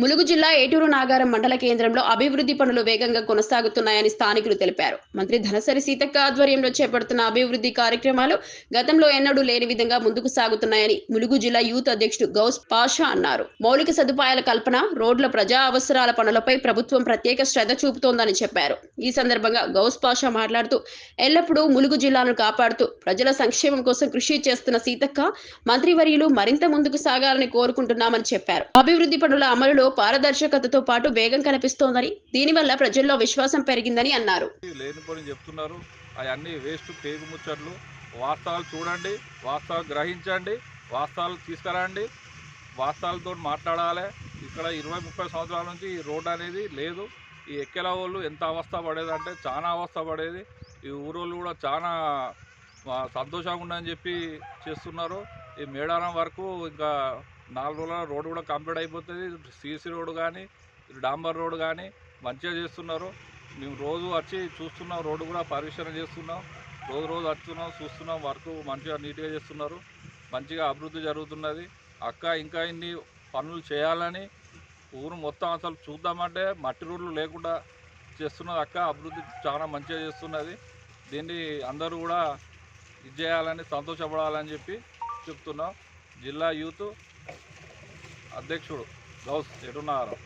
ములుగు జిల్లా ఏటూరు నాగారం మండల కేంద్రంలో అభివృద్ధి పనులు వేగంగా కొనసాగుతున్నాయని స్థానికులు తెలిపారు. మంత్రి ధనసరి సీతక్క ఆధ్వర్యంలో చేపడుతున్న అభివృద్ధి కార్యక్రమాలు గతంలో ఎన్నడూ లేని విధంగా ముందుకు సాగుతున్నాయని ములుగు జిల్లా యూత్ అధ్యక్షుడు గౌస్ పాషా అన్నారు. మౌలిక సదుపాయాల కల్పన రోడ్ల ప్రజా అవసరాల పనులపై ప్రభుత్వం ప్రత్యేక శ్రద్ధ చూపుతోందని చెప్పారు. ఈ సందర్భంగా గౌస్ పాషా మాట్లాడుతూ ఎల్లప్పుడూ ములుగు జిల్లాను కాపాడుతూ ప్రజల సంక్షేమం కోసం కృషి చేస్తున్న సీతక్క మంత్రివర్యులు మరింత ముందుకు సాగాలని కోరుకుంటున్నామని చెప్పారు. అభివృద్ధి పనుల అమలులో పారదర్శకతతో పాటు వేగం కనిపిస్తోందని దీనివల్ల ప్రజల్లో విశ్వాసం పెరిగిందని అన్నారు. చెప్తున్నారు. అవన్నీ వేస్ట్ పేగు ముచ్చట్లు. వాస్తవాలు చూడండి వాస్తవాలు గ్రహించండి వాస్తవాలు తీసుకురండి. వాస్తవాలతో మాట్లాడాలి. ఇక్కడ ఇరవై ముప్పై సంవత్సరాల నుంచి ఈ రోడ్ అనేది లేదు. ఈ ఎక్కెల వాళ్ళు ఎంత అవస్థ పడేది అంటే చాలా అవస్థ పడేది. ఈ ఊరోళ్ళు కూడా చాలా సంతోషంగా ఉందని చెప్పి చేస్తున్నారు. ఈ మేడారం వరకు ఇంకా నాలుగు రోజుల రోడ్డు కూడా కంప్లీట్ అయిపోతుంది. సీసీ రోడ్డు కానీ డాంబర్ రోడ్డు కానీ మంచిగా చేస్తున్నారు. మేము రోజు వచ్చి చూస్తున్నాం రోడ్డు కూడా పరిశీలన చేస్తున్నాం. రోజు రోజు వస్తున్నాం చూస్తున్నాం వర్క్ మంచిగా నీట్గా చేస్తున్నారు. మంచిగా అభివృద్ధి జరుగుతున్నది. అక్క ఇంకా ఇన్ని పనులు చేయాలని ఊరు మొత్తం అసలు చూద్దామంటే మట్టి రోడ్లు లేకుండా చేస్తున్నది అక్క. అభివృద్ధి చాలా మంచిగా చేస్తున్నది. దీన్ని అందరూ కూడా ఇది చేయాలని సంతోషపడాలని చెప్పి చెప్తున్నాం. జిల్లా యూత్ అధ్యక్షుడు గౌస్ ఎటున్నారావు?